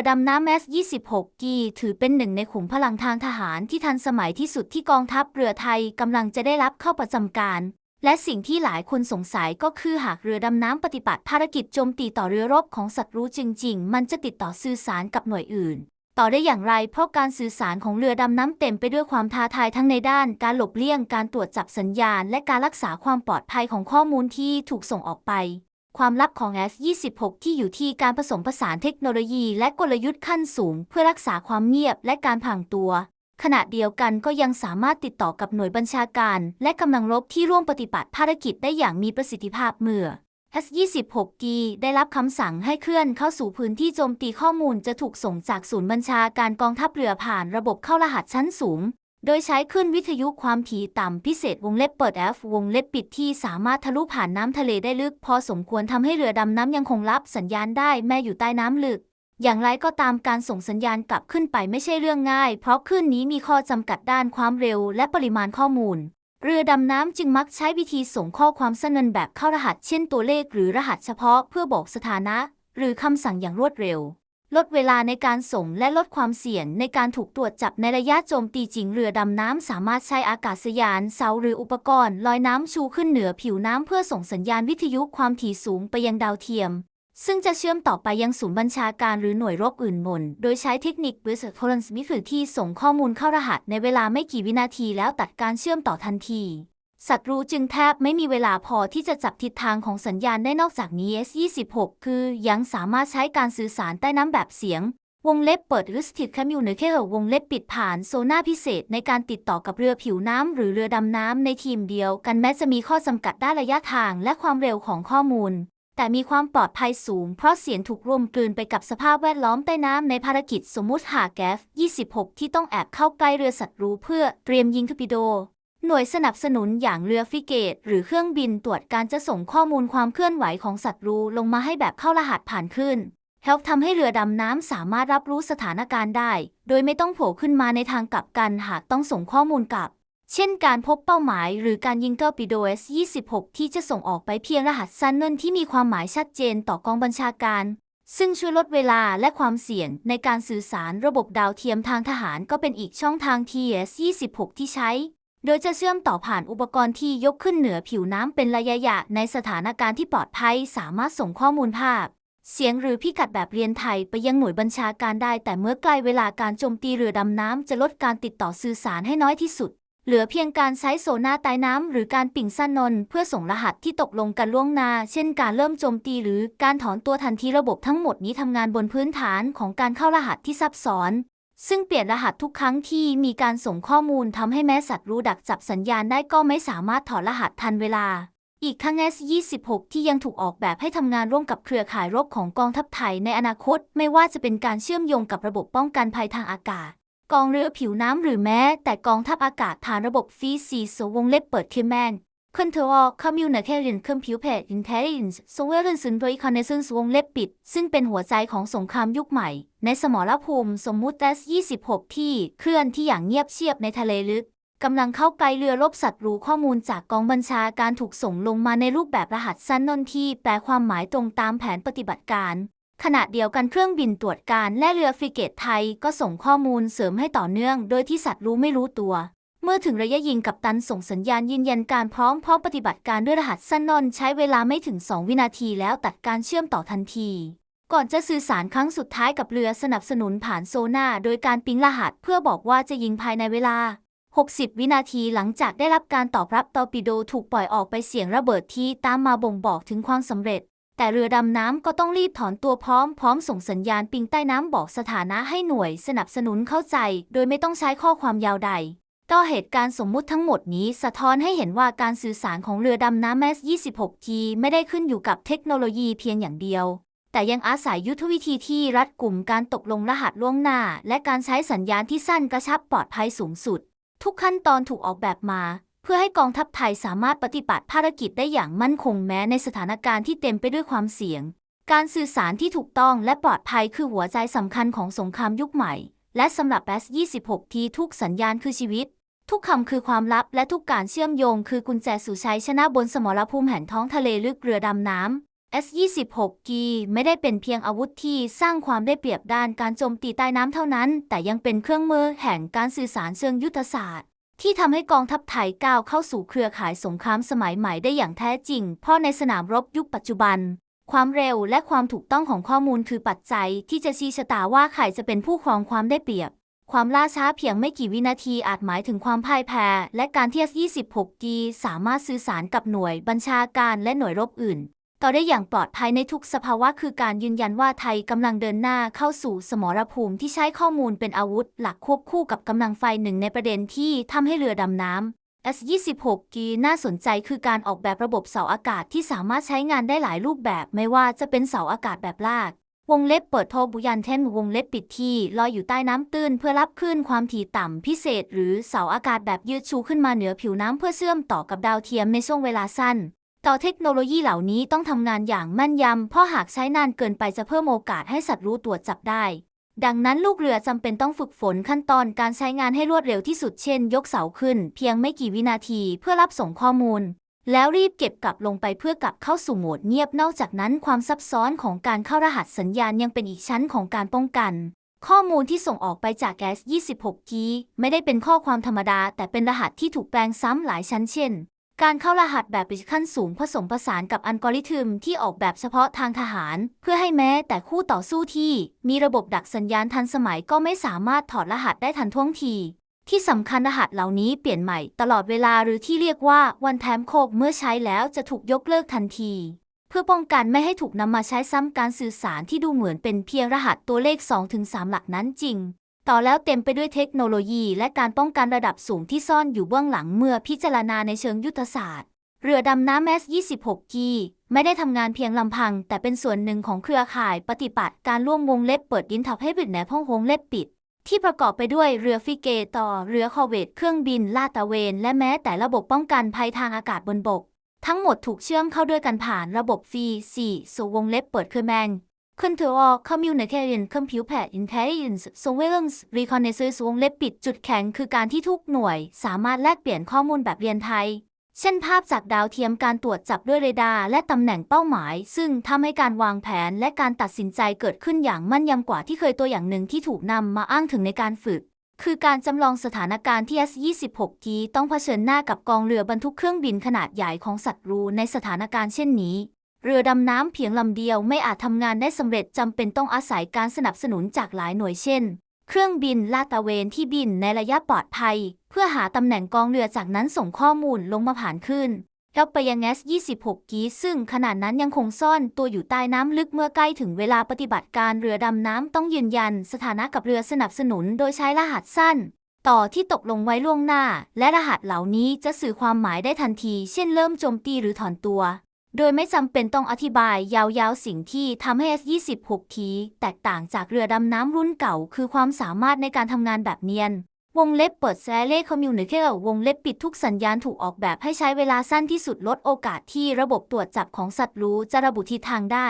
รือดำน้ำ S-26 กีถือเป็นหนึ่งในขุมพลังทางทหารที่ทันสมัยที่สุดที่กองทัพเรือไทยกำลังจะได้รับเข้าประจำการ และสิ่งที่หลายคนสงสัยก็คือหากเรือดำน้ำปฏิบัติภารกิจโจมตีต่อเรือรบของศัตรูจริง ๆ มันจะติดต่อสื่อสารกับหน่วยอื่น ต่อได้อย่างไรเพราะการสื่อสารของเรือดำน้ำเต็มไปด้วยความท้าทายทั้งในด้าน การหลบเลี่ยงการตรวจจับสัญญาณ และการรักษาความปลอดภัยของข้อมูลที่ถูกส่งออกไป ความลับของ S26 ที่อยู่ที่การผสมผสานเทคโนโลยีและกลยุทธ์ขั้นสูง เพื่อรักษาความเงียบและการพลางตัว ขณะเดียวกันก็ยังสามารถติดต่อกับหน่วยบัญชาการ และกำลังรบที่ร่วมปฏิบัติภารกิจได้อย่างมีประสิทธิภาพเมื่อ S26G ได้รับคำสั่งให้เคลื่อนเข้าสู่พื้นที่โจมตีข้อมูลจะถูกส่งจากศูนย์บัญชาการกองทัพเรือผ่านระบบเข้ารหัสชั้นสูง โดยใช้คลื่นวิทยุความถี่ต่ำพิเศษวงเล็บเปิด F วงเล็บปิดที่สามารถทะลุผ่านน้ำทะเลได้ลึก พอสมควรทำให้เรือดำน้ำยังคงรับสัญญาณได้แม้อยู่ใต้น้ำลึก อย่างไรก็ตามการส่งสัญญาณกลับขึ้นไปไม่ใช่เรื่องง่าย เพราะคลื่นนี้มีข้อจำกัดด้านความเร็วและปริมาณข้อมูล เรือดำน้ำจึงมักใช้วิธีส่งข้อความสั้นแบบเข้ารหัส เช่นตัวเลขหรือรหัสเฉพาะเพื่อบอกสถานะ หรือคำสั่งอย่างรวดเร็ว ลดเวลาในการส่งและลดความเสี่ยงในการถูกตรวจจับในระยะโจมตีจริงเรือดำน้ำสามารถใช้อากาศยานเสาหรืออุปกรณ์ลอยน้ำชูขึ้นเหนือผิวน้ำเพื่อส่งสัญญาณวิทยุความถี่สูงไปยังดาวเทียม ซึ่งจะเชื่อมต่อไปยังศูนย์บัญชาการหรือหน่วยรบอื่นบนโดยใช้เทคนิค Burst Transmit ที่ส่งข้อมูลเข้ารหัสในเวลาไม่กี่วินาทีแล้วตัดการเชื่อมต่อทันที ศัตรูจึงแทบไม่มีเวลาพอที่จะจับทิศทางของสัญญาณได้นอกจากนี้ S26 คือยังสามารถใช้การสื่อสารใต้น้ำแบบเสียง วงเล็บเปิดหรือสถิตแคมอยู่ในเคหวงเล็บปิดผ่านโซน่าพิเศษในการติดต่อกับเรือผิวน้ำหรือเรือดำน้ำในทีมเดียวกันแม้จะมีข้อจำกัดด้านระยะทางและความเร็วของข้อมูล แต่มีความปลอดภัยสูง เพราะเสียงถูกรวมกลืนไปกับสภาพแวดล้อมใต้น้ำในภารกิจสมมุติหากแกฟ26 ที่ต้องแอบเข้าใกล้เรือศัตรูเพื่อเตรียมยิงทอร์ปิโด หน่วยสนับสนุนอย่างเรือฟิเกต หรือเครื่องบินตรวจการจะส่งข้อมูลความเคลื่อนไหวของศัตรูลงมาให้แบบเข้ารหัสผ่านขึ้นเฮลทำให้เรือดำน้ำสามารถรับรู้สถานการณ์ได้ โดยไม่ต้องโผล่ขึ้นมาในทางกลับกันหากต้องส่งข้อมูลกลับ เช่นการพบเป้าหมายหรือการยิงเตอร์ปิโด S26 ที่จะส่งออกไปเพียงรหัสสั้นเนินที่มีความหมายชัดเจนต่อกองบัญชาการ ซึ่งช่วยลดเวลาและความเสี่ยงในการสื่อสารระบบดาวเทียมทางทหารก็เป็นอีกช่องทาง TS26 ที่ใช้ โดยจะเชื่อมต่อผ่านอุปกรณ์ที่ยกขึ้นเหนือผิวน้ำเป็นระยะยะในสถานการณ์ที่ปลอดภัย สามารถส่งข้อมูลภาพ เสียงหรือพิกัดแบบเรียนไทยไปยังหน่วยบัญชาการได้ แต่เมื่อใกล้เวลาการโจมตีเรือดำน้ำจะลดการติดต่อสื่อสารให้น้อยที่สุด เหลือเพียงการใช้โซน่าใต้น้ำหรือการปิ่งสั้นนนเพื่อส่งรหัสที่ตกลงกันล่วงหน้า เช่น การเริ่มโจมตีหรือการถอนตัวทันทีระบบทั้งหมดนี้ทำงานบนพื้นฐานของการเข้ารหัสที่ซับซ้อน ซึ่งเปลี่ยนรหัสทุกครั้งที่มีการส่งข้อมูลทำให้แม้สัตว์รู้ดักจับสัญญาณได้ก็ไม่สามารถถอดรหัสทันเวลา อีกทั้ง S26 ที่ยังถูกออกแบบให้ทำงานร่วมกับเครือข่ายรบของกองทัพไทยในอนาคต ไม่ว่าจะเป็นการเชื่อมโยงกับระบบป้องกันภัยทางอากาศ กองเรือผิวน้ำหรือแม้ แต่กองทัพอากาศฐานระบบฟีซีสวงเล็บเปิดคิมแมน Control Communication Computer Intelligence Surveillance Reconnaissance วงเล็บปิด ซึ่งเป็นหัวใจของสงครามยุคใหม่ ในสมรภูมิสมมุติ S26 ที่เคลื่อนที่อย่างเงียบเชียบในทะเลลึกกำลังเข้าไกลเรือรบศัตรูข้อมูลจากกองบัญชาการถูกส่งลงมาในรูปแบบรหัสสั้นนนที่แปลความหมายตรงตามแผนปฏิบัติการ ขณะเดียวกันเครื่องบินตรวจการและเรือฟริเกตไทยก็ส่งข้อมูลเสริมให้ต่อเนื่อง โดยที่สัตว์รู้ไม่รู้ตัว เมื่อถึงระยะยิงกับตันส่งสัญญาณยืนยันการพร้อมพร้อมปฏิบัติการด้วยรหัสสั้นนอนใช้เวลาไม่ถึง 2 วินาทีแล้วตัดการเชื่อมต่อทันที ก่อนจะสื่อสารครั้งสุดท้ายกับเรือสนับสนุนผ่านโซน่าโดยการปิ๊งรหัสเพื่อบอกว่าจะยิงภายในเวลา 60 วินาทีหลังจากได้รับการตอบรับตอร์ปิโดถูกปล่อยออกไปเสียงระเบิดที่ตามมาบ่งบอกถึงความสำเร็จ แต่เรือดำน้ำก็ต้องรีบถอนตัวพร้อมพร้อมส่งสัญญาณปิงใต้น้ำบอกสถานะให้หน่วยสนับสนุนเข้าใจ โดยไม่ต้องใช้ข้อความยาวใด ก็เหตุการณ์สมมุติทั้งหมดนี้สะท้อนให้เห็นว่าการสื่อสารของเรือดำน้ำ S26T ไม่ได้ขึ้นอยู่กับเทคโนโลยีเพียงอย่างเดียว แต่ยังอาศัยยุทธวิธีที่รัดกลุ่มการตกลงรหัสล่วงหน้า และการใช้สัญญาณที่สั้นกระชับปลอดภัยสูงสุด ทุกขั้นตอนถูกออกแบบมา เพื่อให้กองทัพไทยสามารถปฏิบัติภารกิจได้อย่างมั่นคงแม้ในสถานการณ์ที่เต็มไปด้วยความเสี่ยง การสื่อสารที่ถูกต้องและปลอดภัยคือหัวใจสำคัญของสงครามยุคใหม่ และสำหรับ S26 ที่ทุกสัญญาณคือชีวิต ทุกคำคือความลับและทุกการเชื่อมโยงคือกุญแจสู่ชัยชนะบนสมรภูมิแห่งท้องทะเลลึกเรือดำน้ำ S-26 กีไม่ได้เป็นเพียงอาวุธที่สร้างความได้เปรียบด้านการโจมตีใต้น้ำเท่านั้น แต่ยังเป็นเครื่องมือแห่งการสื่อสารเชิงยุทธศาสตร์ ที่ทำให้กองทัพไทยก้าวเข้าสู่เครือข่ายสงครามสมัยใหม่ได้อย่างแท้จริง เพราะในสนามรบยุคปัจจุบัน ความเร็วและความถูกต้องของข้อมูลคือปัจจัยที่จะชี้ชะตาว่าใครจะเป็นผู้ครองความได้เปรียบ ความล่าช้าเพียงไม่กี่วินาทีอาจหมายถึงความพ่ายแพ้ และการที่ S-26 กีสามารถสื่อสารกับหน่วยบัญชาการและหน่วยรบอื่น ต่อได้อย่างปลอดภัยในทุกสภาวะคือการยืนยันว่าไทยกำลังเดินหน้าเข้าสู่สมรภูมิที่ใช้ข้อมูลเป็นอาวุธ หลักควบคู่กับกำลังไฟหนึ่งในประเด็นที่ทำให้เรือดำน้ำ S26 กีน่าสนใจคือการออกแบบระบบเสาอากาศที่สามารถใช้งานได้หลายรูปแบบ ไม่ว่าจะเป็นเสาอากาศแบบลาก วงเล็บเปิดโทบุยันเทนวงเล็บปิดที่ลอยอยู่ใต้น้ำตื้นเพื่อรับคลื่นความถี่ต่ำพิเศษ หรือเสาอากาศแบบยืดชูขึ้นมาเหนือผิวน้ำเพื่อเชื่อมต่อกับดาวเทียมในช่วงเวลาสั้น ต่อเทคโนโลยีเหล่านี้ต้องทำงานอย่างแม่นยำเพราะหากใช้นานเกินไปจะเพิ่มโอกาสให้สัตว์รู้ตรวจจับได้ ดังนั้นลูกเรือจำเป็นต้องฝึกฝนขั้นตอนการใช้งานให้รวดเร็วที่สุดเช่น ยกเสาขึ้น เพียงไม่กี่วินาทีเพื่อรับส่งข้อมูล แล้วรีบเก็บกลับลงไปเพื่อกลับเข้าสู่โหมดเงียบนอกจากนั้นความซับซ้อนของการเข้ารหัสสัญญาณยังเป็นอีกชั้นของการป้องกัน ข้อมูลที่ส่งออกไปจากแก๊ส 26กีไม่ได้เป็นข้อความธรรมดา แต่เป็นรหัสที่ถูกแปลงซ้ำหลายชั้นเช่น การเข้ารหัสแบบขั้นสูงผสมผสานกับอัลกอริทึมที่ออกแบบเฉพาะทางทหาร เพื่อให้แม้แต่คู่ต่อสู้ที่ มีระบบดักสัญญาณทันสมัยก็ไม่สามารถถอดรหัสได้ทันท่วงที ที่สำคัญรหัสเหล่านี้เปลี่ยนใหม่ตลอดเวลาหรือที่เรียกว่าวันแทมโคกเมื่อใช้แล้วจะถูกยกเลิกทันที เพื่อป้องกันไม่ให้ถูกนำมาใช้ซ้ำการสื่อสารที่ดูเหมือนเป็นเพียงรหัสตัวเลข 2-3 หลักนั้นจริง ต่อแล้วเต็มไปด้วยเทคโนโลยีและการป้องกันระดับสูงที่ซ่อนอยู่เบื้องหลังเมื่อพิจารณาในเชิงยุทธศาสตร์ เรือดำน้ำแมส26 กีไม่ได้ทำงานเพียงลำพัง แต่เป็นส่วนหนึ่งของเครือข่ายปฏิบัติการร่วมวงเล็บเปิดดินทับให้บิดแหนพ่องวงเล็บปิด ที่ประกอบไปด้วยเรือฟิเกตต่อเรือคอเวตเครื่องบินลาดตระเวน และแม้แต่ระบบป้องกันภัยทางอากาศบนบก ทั้งหมดถูกเชื่อมเข้าด้วยกันผ่านระบบฟรี4สู่วงเล็บเปิดคือแมง Control Communication Computer Intelligence Surveillance Reconnaissance วงเล็บปิดจุดแข็งคือการที่ทุกหน่วย สามารถแลกเปลี่ยนข้อมูลแบบเรียนไทย เช่นภาพจากดาวเทียมการตรวจจับด้วยเรดาร์และตำแหน่งเป้าหมาย ซึ่งทำให้การวางแผนและการตัดสินใจเกิดขึ้นอย่างมั่นยำกว่าที่เคยตัวอย่างหนึ่งที่ถูกนำมาอ้างถึงในการฝึก คือการจำลองสถานการณ์ที่ S-26 กีต้องเผชิญหน้ากับกองเรือบรรทุกเครื่องบินขนาดใหญ่ของศัตรูในสถานการณ์เช่นนี้ เรือดำน้ำเพียงลำเดียวไม่อาจทำงานได้สำเร็จจำเป็นต้องอาศัยการสนับสนุนจากหลายหน่วยเช่น เครื่องบินลาดตระเวนที่บินในระยะปลอดภัย เพื่อหาตำแหน่งกองเรือจากนั้นส่งข้อมูลลงมาผ่านขึ้นแล้วไปยัง S-26 กีซึ่งขนาดนั้นยังคงซ่อนตัวอยู่ใต้น้ำลึกเมื่อใกล้ถึงเวลาปฏิบัติการเรือดำน้ำต้องยืนยันสถานะกับเรือสนับสนุนโดยใช้รหัสสั้น ต่อที่ตกลงไว้ล่วงหน้า และรหัสเหล่านี้จะสื่อความหมายได้ทันที เช่นเริ่มโจมตีหรือถอนตัว โดยไม่จำเป็นต้องอธิบายยาวๆ สิ่งที่ทำให้ S26 ทีแตกต่างจากเรือดำน้ำรุ่นเก่า คือความสามารถในการทำงานแบบเนียน วงเล็บเปิดแซเล่คอมมิวนิเคอร์วงเล็บปิดทุกสัญญาณถูกออกแบบให้ใช้เวลาสั้นที่สุดลดโอกาสที่ระบบตรวจจับของสัตว์รู้จะระบุทิศทางได้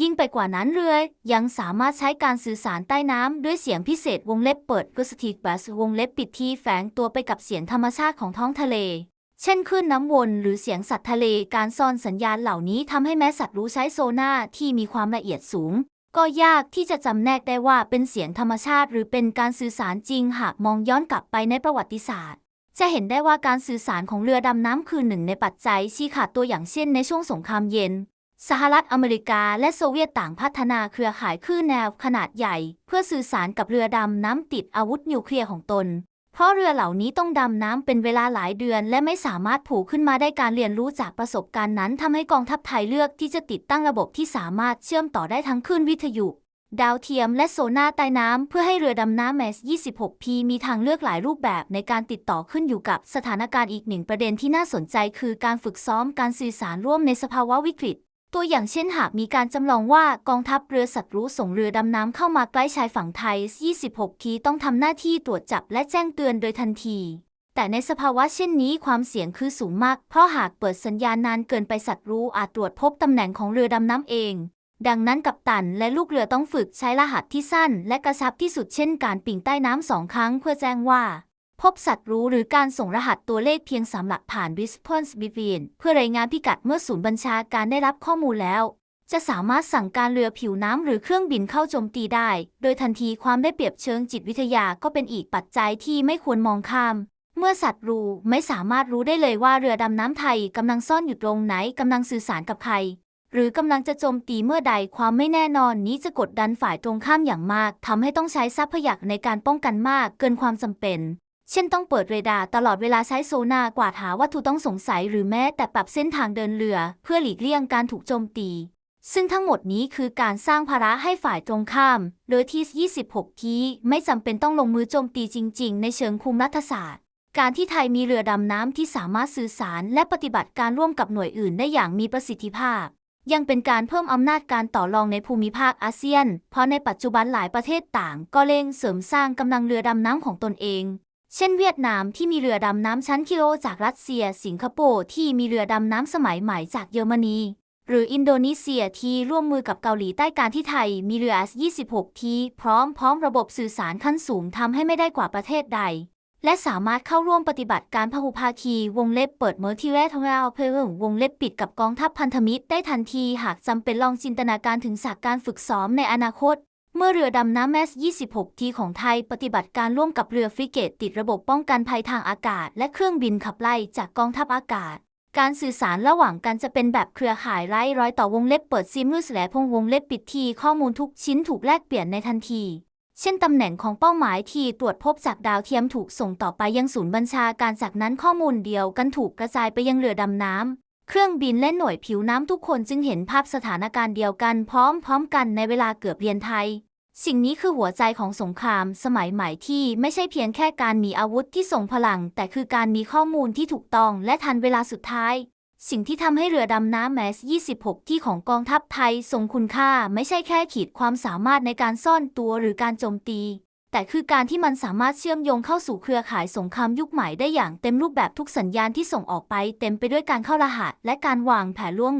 ยิ่งไปกว่านั้นเรือยังสามารถใช้การสื่อสารใต้น้ำด้วยเสียงพิเศษวงเล็บเปิดกุสติกบัสวงเล็บปิดที่แฝงตัวไปกับเสียงธรรมชาติของท้องทะเล เช่นคลื่นน้ำวนหรือเสียงสัตว์ทะเลการซ่อนสัญญาณเหล่านี้ทำให้แม้สัตว์รู้ใช้โซน่าที่มีความละเอียดสูง ก็ยากที่จะจำแนกได้ว่าเป็นเสียงธรรมชาติ หรือเป็นการสื่อสารจริงหากมองย้อนกลับไปในประวัติศาสตร์ จะเห็นได้ว่าการสื่อสารของเรือดำน้ำคือหนึ่งในปัจจัยชี้ขาดตัวอย่างเช่นในช่วงสงครามเย็นสหรัฐอเมริกาและโซเวียตต่างพัฒนาเครือข่ายคลื่นแนวขนาดใหญ่ เพื่อสื่อสารกับเรือดำน้ำติดอาวุธนิวเคลียร์ของตน เพราะเรือเหล่านี้ต้องดำน้ำเป็นเวลาหลายเดือน และไม่สามารถผูกขึ้นมาได้การเรียนรู้จากประสบการณ์นั้นทำให้กองทัพไทยเลือกที่จะติดตั้งระบบที่สามารถเชื่อมต่อได้ทั้งคลื่นวิทยุ ดาวเทียมและโซน่าใต้น้ำเพื่อให้เรือดำน้ำแมส 26P มีทางเลือกหลายรูปแบบในการติดต่อขึ้นอยู่กับสถานการณ์อีกหนึ่งประเด็นที่น่าสนใจ คือการฝึกซ้อมการสื่อสารร่วมในสภาวะวิกฤต ตัวอย่างเช่นหากมีการจำลองว่ากองทัพเรือศัตรูส่งเรือดำน้ำเข้ามาใกล้ชายฝั่งไทย 26ทีต้องทำหน้าที่ตรวจจับและแจ้งเตือนโดยทันที แต่ในสภาวะเช่นนี้ความเสี่ยงคือสูงมาก เพราะหากเปิดสัญญาณนานเกินไปศัตรูอาจตรวจพบตำแหน่งของเรือดำน้ำเอง ดังนั้นกัปตันและลูกเรือต้องฝึกใช้รหัสที่สั้น และกระชับที่สุดเช่นการปิ่งใต้น้ำสองครั้งเพื่อแจ้งว่า พบสัตว์รู้หรือการส่งรหัสตัวเลขเพียงสามหลักผ่าน Response b e t w e e n เพื่อรายงานพิกัดเมื่อศูนย์บัญชาการได้รับข้อมูลแล้ว จะสามารถสั่งการเรือผิวน้ำหรือเครื่องบินเข้าโจมตีได้ โดยทันทีความได้เปรียบเชิงจิตวิทยาก็เป็นอีกปัจจัยที่ไม่ควรมองข้าม เมื่อศัตว์รู้ไม่สามารถรู้ได้เลยว่าเรือดำน้ำไทยกำลังซ่อนอยู่ตรงไหนกำลังสื่อสารกับใครหรือกำลังจะโจมตีเมื่อใดความไม่แน่นอนนี้จะกดดันฝ่ายตรงข้ามอย่างมากทำให้ต้องใช้ทรัพยากรในการป้องกันมากเกินความจำเป็น เช่นต้องเปิดเรดาร์ตลอดเวลาใช้โซนากวาดหาวัตถุต้องสงสัยหรือแม้แต่ปรับเส้นทางเดินเรือ เพื่อหลีกเลี่ยงการถูกโจมตี ซึ่งทั้งหมดนี้คือการสร้างภาระให้ฝ่ายตรงข้าม โดยที่ 26 ทีไม่จำเป็นต้องลงมือโจมตีจริง ๆ ในเชิงภูมิรัฐศาสตร์ การที่ไทยมีเรือดำน้ำที่สามารถสื่อสารและปฏิบัติการร่วมกับหน่วยอื่นได้อย่างมีประสิทธิภาพยังเป็นการเพิ่มอำนาจการต่อรองในภูมิภาคอาเซียน เพราะในปัจจุบันหลายประเทศต่าง ก็เร่งเสริมสร้างกำลังเรือดำน้ำของตนเอง เช่นเวียดนามที่มีเรือดำน้ำชั้นกิโลจากรัสเซีย สิงคโปร์ที่มีเรือดำน้ำสมัยใหม่จากเยอรมนี หรืออินโดนีเซียที่ร่วมมือกับเกาหลีใต้การที่ไทยมีเรือ S-26 ที่พร้อมพร้อมระบบสื่อสารขั้นสูงทำให้ไม่ได้กว่าประเทศใด และสามารถเข้าร่วมปฏิบัติการพหุภาคีวงเล็บเปิดเมอร์ทิเรทงเราเพื่อวงเล็บปิดกับกองทัพพันธมิตรได้ทันทีหากจำเป็นลองจินตนาการถึงฉากการฝึกซ้อมในอนาคต เมื่อเรือดำน้ำแมส 26 ทีของไทยปฏิบัติการร่วมกับเรือฟริเกตติดระบบป้องกันภัยทางอากาศ และเครื่องบินขับไล่จากกองทัพอากาศ การสื่อสารระหว่างกันจะเป็นแบบเครือข่ายไร้ร้อยต่อวงเล็บเปิดซิมรูสและพงวงเล็บปิดทีข้อมูลทุกชิ้นถูกแลกเปลี่ยนในทันที เช่นตำแหน่งของเป้าหมายที่ตรวจพบจากดาวเทียมถูกส่งต่อไปยังศูนย์บัญชาการจากนั้นข้อมูลเดียวกันถูกกระจายไปยังเรือดำน้ำ เครื่องบินและหน่วยผิวน้ำทุกคนจึงเห็นภาพสถานการณ์เดียวกันพร้อมๆกันในเวลาเกือบเรียนไทย สิ่งนี้คือหัวใจของสงครามสมัยใหม่ที่ไม่ใช่เพียงแค่การมีอาวุธที่ส่งพลัง แต่คือการมีข้อมูลที่ถูกต้องและทันเวลาสุดท้าย สิ่งที่ทำให้เรือดำน้ำแมส 26 ที่ของกองทัพไทยทรงคุณค่าไม่ใช่แค่ขีดความสามารถในการซ่อนตัวหรือการโจมตี แต่คือการที่มันสามารถเชื่อมโยงเข้าสู่เครือข่ายสงครามยุคใหม่ได้อย่างเต็มรูปแบบทุกสัญญาณที่ส่งออกไป เต็มไปด้วยการเข้ารหัสและการวางแผนล่วง